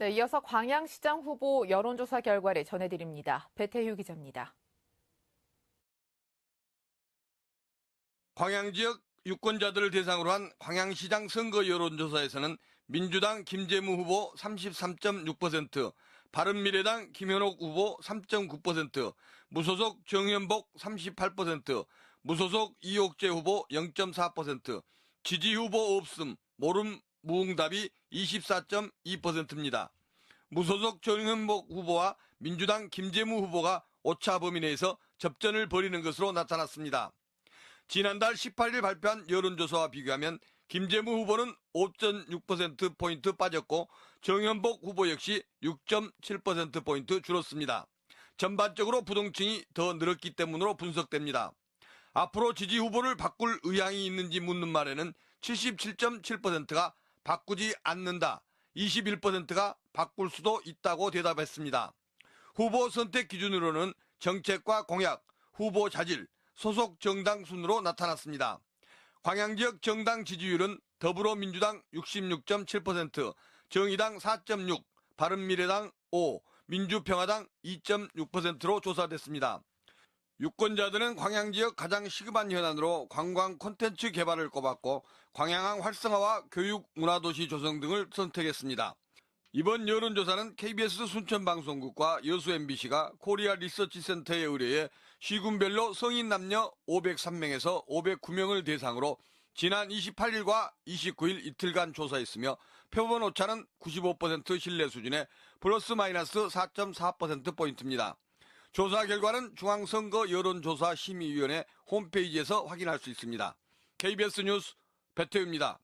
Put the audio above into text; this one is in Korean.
네, 이어서 광양시장 후보 여론조사 결과를 전해드립니다. 배태휴 기자입니다. 광양 지역 유권자들을 대상으로 한 광양시장 선거 여론조사에서는 민주당 김재무 후보 33.6%, 바른미래당 김현옥 후보 3.9%, 무소속 정현복 38%, 무소속 이옥재 후보 0.4%, 지지 후보 없음, 모름 무응답이 24.2%입니다. 무소속 정현복 후보와 민주당 김재무 후보가 오차 범위 내에서 접전을 벌이는 것으로 나타났습니다. 지난달 18일 발표한 여론조사와 비교하면 김재무 후보는 5.6%포인트 빠졌고 정현복 후보 역시 6.7%포인트 줄었습니다. 전반적으로 부동층이 더 늘었기 때문으로 분석됩니다. 앞으로 지지 후보를 바꿀 의향이 있는지 묻는 말에는 77.7%가 바꾸지 않는다, 21%가 바꿀 수도 있다고 대답했습니다. 후보 선택 기준으로는 정책과 공약, 후보 자질, 소속 정당 순으로 나타났습니다. 광양 지역 정당 지지율은 더불어민주당 66.7%, 정의당 4.6, 바른미래당 5, 민주평화당 2.6%로 조사됐습니다. 유권자들은 광양 지역 가장 시급한 현안으로 관광 콘텐츠 개발을 꼽았고 광양항 활성화와 교육 문화도시 조성 등을 선택했습니다. 이번 여론조사는 KBS 순천방송국과 여수 MBC가 코리아 리서치 센터에 의뢰해 시군별로 성인 남녀 503명에서 509명을 대상으로 지난 28일과 29일 이틀간 조사했으며 표본 오차는 95% 신뢰 수준의 플러스 마이너스 4.4%포인트입니다. 조사 결과는 중앙선거 여론조사 심의위원회 홈페이지에서 확인할 수 있습니다. KBS 뉴스 배태우입니다.